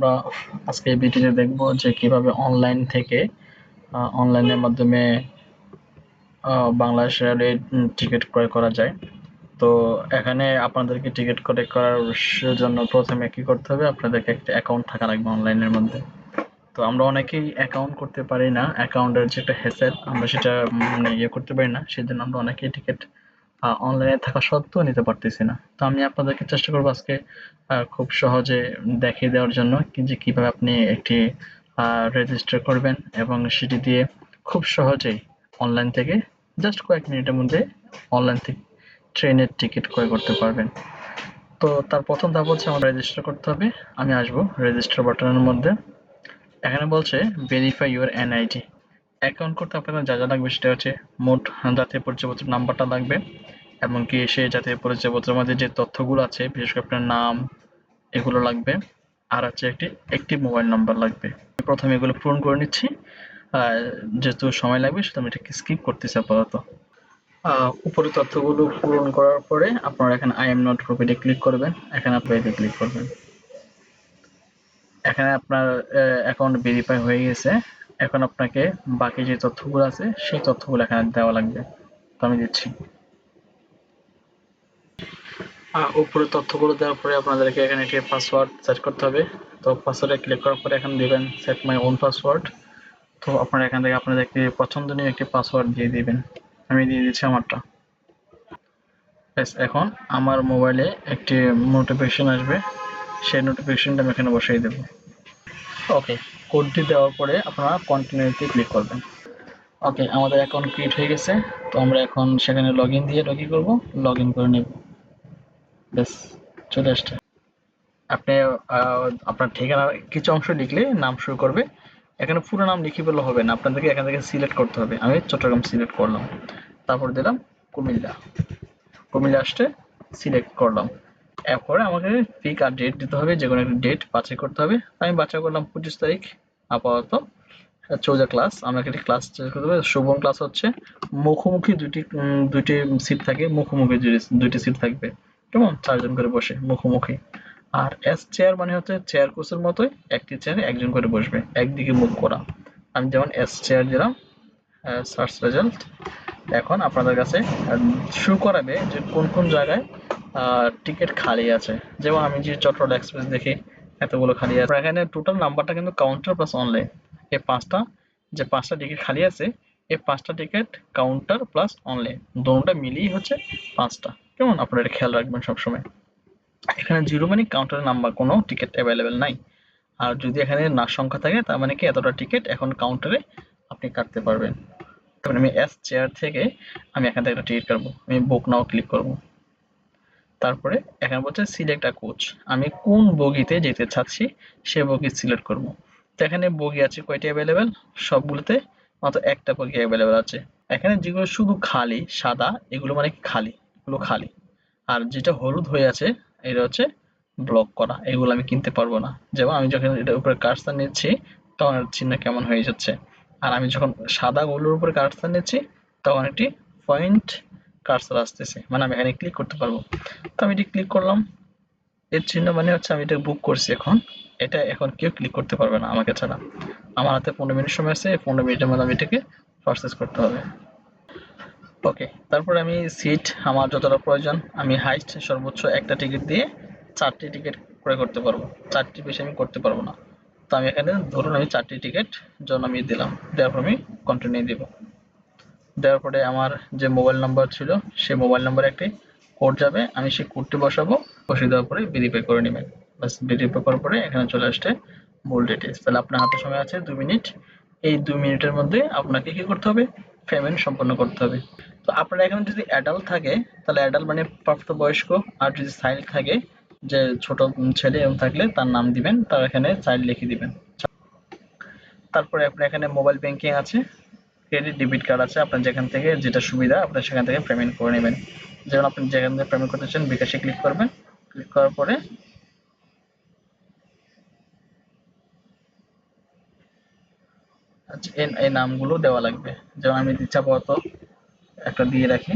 আমরা আজকে ভিডিওতে দেখব যে কীভাবে অনলাইন থেকে অনলাইনের মাধ্যমে বাংলাদেশ রেলের টিকিট ক্রয় করা যায়। তো এখানে আপনাদেরকে টিকিট ক্রয় করার জন্য প্রথমে কি করতে হবে? আপনাদেরকে একটা অ্যাকাউন্ট থাকা লাগবে অনলাইনের মধ্যে। তো আমরা অনেকেই অ্যাকাউন্ট করতে পারি না। অ্যাকাউন্টের যে একটা হ্যাসেল আমরা সেটা মানে ইয়ে করতে পারি না। সেজন্য আমরা অনেকেই টিকিট অনলাইনে থাকা সত্ত্বেও নিতে পারতেছি না। তো আমি আপনাদেরকে চেষ্টা করব আজকে খুব সহজে দেখিয়ে দেওয়ার জন্য যে কীভাবে আপনি একটি রেজিস্টার করবেন এবং সেটি দিয়ে খুব সহজেই অনলাইন থেকে জাস্ট কয়েক মিনিটের মধ্যে অনলাইন থেকে ট্রেনের টিকিট ক্রয় করতে পারবেন। তো তার প্রথম ধাপ হচ্ছে আমার রেজিস্টার করতে হবে। আমি আসব রেজিস্টার বাটনের মধ্যে। এখানে বলছে ভেরিফাই ইউর এনআইডি অ্যাকাউন্ট করতে আপনার যা যা লাগবে সেটা হচ্ছে মোট জাতীয় পরিচয়পত্র নাম্বারটা লাগবে। এমনকি সেই জাতীয় পরিচয়পত্রের মধ্যে যে তথ্যগুলো আছে, বিশেষ করে আপনার নাম, এগুলো লাগবে। আর হচ্ছে একটি একটি মোবাইল নাম্বার লাগবে। প্রথমে এগুলো পূরণ করে নিচ্ছি। যেহেতু সময় লাগবে সেটা আমি এটাকে স্কিপ করতেছি আপাতত। উপরে তথ্যগুলো পূরণ করার পরে আপনারা এখানে আই এম নট প্রফিটে ক্লিক করবেন। এখানে আপনি ক্লিক করবেন। এখানে আপনার অ্যাকাউন্ট ভেরিফাই হয়ে গেছে। এখন আপনাকে বাকি যে তথ্যগুলো আছে, সেই তথ্যগুলো এখানে দেওয়া লাগবে। তো আমি দিচ্ছি। উপরে তথ্যগুলো দেওয়ার পরে আপনাদেরকে এখানে একটি পাসওয়ার্ড সেট করতে হবে। তো পাসওয়ার্ডে ক্লিক করার পরে এখানে দিবেন সেট মাই ওন পাসওয়ার্ড তো আপনারা এখান থেকে আপনাদের একটি পছন্দনীয় একটি পাসওয়ার্ড দিয়ে দিবেন। আমি দিয়ে দিচ্ছি আমারটা। ব্যাস, এখন আমার মোবাইলে একটি নোটিফিকেশন আসবে। সেই নোটিফিকেশনটা আমি এখানে বসিয়ে দেবো। ওকে কোডটি দেওয়ার পরে আপনারা কন্টিনিউতে ক্লিক করবেন। ওকে আমাদের অ্যাকাউন্ট ক্রিয়েট হয়ে গেছে। তো আমরা এখন সেখানে লগ দিয়ে লগ ইন করব। লগ ইন করে নেব। ব্যাস চলে আসছে। আপনি আপনার ঠিকানার কিছু অংশ লিখলে নাম শুরু করবে। এখানে পুরো নাম লিখে বললে হবে না, আপনাদেরকে এখান থেকে সিলেক্ট করতে হবে। আমি চট্টগ্রাম সিলেক্ট করলাম। তারপর দিলাম কুমিল্লা। কুমিল্লা আসতে সিলেক্ট করলাম। এরপরে আমাকে পিক আর ডেট দিতে হবে, যে কোনো একটা ডেট বাছাই করতে হবে। আমি বাছাই করলাম পঁচিশ তারিখ আপাতত। চৌজা ক্লাস আমাকে একটি ক্লাস করতে হবে। শুভম ক্লাস হচ্ছে, মুখোমুখি দুটি দুটি সিট থাকে, মুখোমুখি দুটি সিট থাকবে। কেমন? চারজন করে বসে, মুখোমুখি। আর এস চেয়ার মানে হচ্ছে চেয়ার কোচের মতোই একটি চেয়ারে একজন করে বসবে, একদিকে মুখ করা। আমি যেমন এস চেয়ার দিলাম সার্চ রেজাল্ট এখন আপনাদের কাছে শুরু করাবে যে কোন কোন জায়গায় টিকিট খালি আছে। যেমন আমি যে চট্টগ্রাম এক্সপ্রেস দেখি, এতগুলো খালি আছে। এখানে টোটাল নাম্বারটা কিন্তু কাউন্টার প্লাস অনলাইন এই পাঁচটা, যে পাঁচটা টিকিট খালি আছে এই পাঁচটা টিকিট কাউন্টার প্লাস অনলাইন দোনোটা মিলিয়ে হচ্ছে পাঁচটা। কেমন? আপনারা এটা খেয়াল রাখবেন সবসময়। এখানে জিরো মানে কাউন্টারের নাম্বার কোনো টিকিট অ্যাভেলেবেল নাই। আর যদি এখানে না সংখ্যা থাকে, তার মানে কি এতটা টিকিট এখন কাউন্টারে আপনি কাটতে পারবেন। তারপরে আমি এস চেয়ার থেকে আমি এখান থেকে একটা টিকিট কাটবো। আমি বুক নাও ক্লিক করব। তারপরে এখানে বলছে সিলেক্ট আ কোচ আমি কোন বগিতে যেতে চাচ্ছি, সে বগি সিলেক্ট করব। তো এখানে বগি আছে কয়টি অ্যাভেলেবেল সবগুলোতে মাত্র একটা বগি অ্যাভেলেবেল আছে। এখানে যেগুলো শুধু খালি, সাদা, এগুলো মানে খালি? এগুলো খালি। আর যেটা হলুদ হয়ে আছে, এটা হচ্ছে ব্লক করা। এগুলো আমি কিনতে পারব না। যেমন আমি যখন এটার উপরে কার্সার নিচ্ছি, তখন চিহ্ন কেমন হয়ে যাচ্ছে। আর আমি যখন সাদা গুলোর উপরে কার্সার নিচ্ছি, তখন একটি পয়েন্ট কার্সার আসতেছে। মানে আমি এখানে ক্লিক করতে পারব। তো আমি এটি ক্লিক করলাম। এর চিহ্ন মানে হচ্ছে আমি এটা বুক করছি এখন। এটা এখন কেউ ক্লিক করতে পারবে না আমাকে ছাড়া। আমার হাতে পনেরো মিনিট সময় আছে, এই পনেরো মিনিটের মধ্যে আমি এটাকে প্রসেস করতে হবে। ওকে তারপরে আমি সিট আমার যতটা প্রয়োজন, আমি হাইস্ট সর্বোচ্চ একটা টিকিট দিয়ে চারটি টিকিট ক্রয় করতে পারব। চারটি বেশি আমি করতে পারব না। তো আমি এখানে ধরুন আমি চারটি টিকিট জন্য আমি দিলাম, দেওয়ার পর আমি কন্টিনিউ দিব দেওয়ার পরে আমার যে মোবাইল নাম্বার ছিল, সেই মোবাইল নাম্বারে একটি কোড যাবে, আমি সেই কোডটি বসাবো, বসিয়ে দেওয়ার পরে ভেরিফাই করে নেবেন। বাস ভেরিফাই করার পরে এখানে চলে আসছে মূল ডিটেলস তাহলে আপনার হাতে সময় আছে দুই মিনিট। এই দুই মিনিটের মধ্যে আপনাকে কি করতে হবে? পেমেন্ট সম্পন্ন করতে হবে। তো আপনার এখানে যদি অ্যাডাল্ট থাকে, তাহলে অ্যাডাল্ট মানে প্রাপ্তবয়স্ক আর যদি চাইল্ড থাকে, যে ছোট ছেলে এবং থাকলে তার নাম দিবেন, তার এখানে চাইল্ড লিখে দিবেন। তারপরে আপনার এখানে মোবাইল ব্যাংকিং আছে ক্রেডিট ডেবিট কার্ড আছে, আপনার যেখান থেকে যেটা সুবিধা, আপনার সেখান থেকে পেমেন্ট করে নেবেন। যেমন আপনি যেখান থেকে পেমেন্ট করতে চান, বিকাশে ক্লিক করবেন। ক্লিক করার পরে আচ্ছা এই নামগুলো দেওয়া লাগবে। যেমন আমি দিচ্ছি একটা দিয়ে রাখি।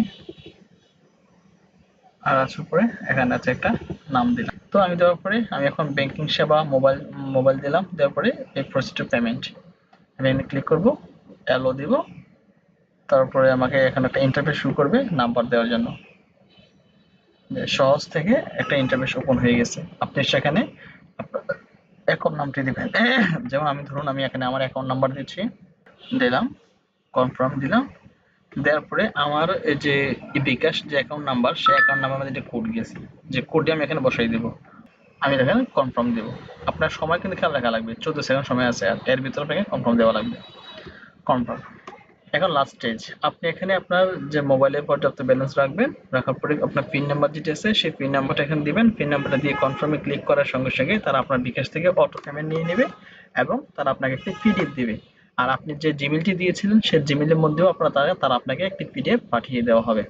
আর আছে উপরে, এখানে আছে একটা নাম দিলাম। তো আমি দেওয়ার পরে আমি এখন ব্যাংকিং সেবা মোবাইল মোবাইল দিলাম। দেওয়ার পরে এই প্রসিড পেমেন্ট আমি এখানে ক্লিক করব অ্যালো দিব। তারপরে আমাকে এখানে একটা ইন্টারফেস শুরু করবে নাম্বার দেওয়ার জন্য। সহজ থেকে একটা ইন্টারফেস ওপেন হয়ে গেছে। আপনি সেখানে অ্যাকাউন্ট নামটি দিবেন। যেমন আমি ধরুন আমি এখানে আমার অ্যাকাউন্ট নাম্বার দিচ্ছি, দিলাম কনফার্ম দিলাম, দেওয়ার পরে আমার যে বিকাশ যে অ্যাকাউন্ট নাম্বার সেই অ্যাকাউন্ট নাম্বার মধ্যে যে কোড গেছে যে কোডটি আমি এখানে বসাই দেবো। আমি এখানে কনফার্ম দেবো। আপনার সময় কিন্তু খেয়াল রাখা লাগবে, চোদ্দ সেকেন্ড সময় আছে আর এর ভিতরে আপনাকে কনফার্ম দেওয়া লাগবে। কনফার্ম এখন লাস্ট স্টেজ আপনি এখানে আপনার যে মোবাইলে পর্যাপ্ত ব্যালেন্স রাখবেন, রাখার পরে আপনার পিন নাম্বার যেটা আছে, সেই পিন নাম্বারটা এখানে দিবেন। পিন নাম্বারটা দিয়ে কনফার্মে ক্লিক করার সঙ্গে সঙ্গে তারা আপনার বিকাশ থেকে অটো পেমেন্ট নিয়ে নেবে এবং তারা আপনাকে একটি পিডিএফ দিবে। আর আপনি যে জিমেলটি দিয়েছিলেন, সেই জিমেলের মধ্যেও আপনার তারা তারা আপনাকে একটি পিডিএফ পাঠিয়ে দেওয়া হবে।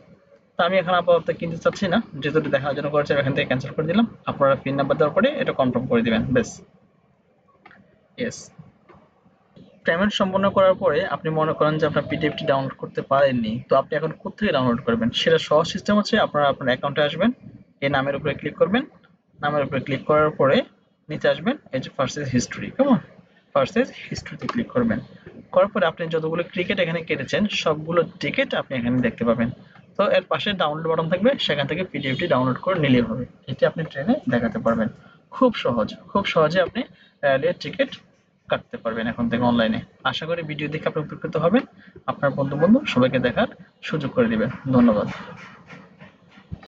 তো আমি এখন আপাতত কিনতে চাচ্ছি না, যেহেতু দেখার জন্য করেছে এখান থেকে ক্যান্সেল করে দিলাম। আপনারা পিন নাম্বার দেওয়ার পরে এটা কনফার্ম করে দিবেন বেশ ইয়েস পেমেন্ট সম্পন্ন করার পরে আপনি মনে করেন যে আপনার পিডিএফটি ডাউনলোড করতে পারেননি। তো আপনি এখন কোথেকে ডাউনলোড করবেন? সেটা সহজ সিস্টেম হচ্ছে আপনারা আপনার অ্যাকাউন্টে আসবেন, এই নামের উপরে ক্লিক করবেন। নামের উপরে ক্লিক করার পরে নিচে আসবেন, এই যে ফার্স্টেজ হিস্ট্রি কেমন? ফার্স্টেজ হিস্ট্রিতে ক্লিক করবেন। করার পরে আপনি যতগুলো ক্রিকেট এখানে কেটেছেন, সবগুলো টিকিট আপনি এখানে দেখতে পাবেন। তো এর পাশে ডাউনলোড বাটন থাকবে, সেখান থেকে পিডিএফটি ডাউনলোড করে নিলেই হবে। এটি আপনি ট্রেনে দেখাতে পারবেন। খুব সহজ, খুব সহজে আপনি রেল টিকিট কাটতে পারবেন এখন থেকে অনলাইনে আশা করি ভিডিও দেখে আপনি উপকৃত হবেন। আপনার বন্ধু বন্ধু সবাইকে দেখার সুযোগ করে দিবেন। ধন্যবাদ।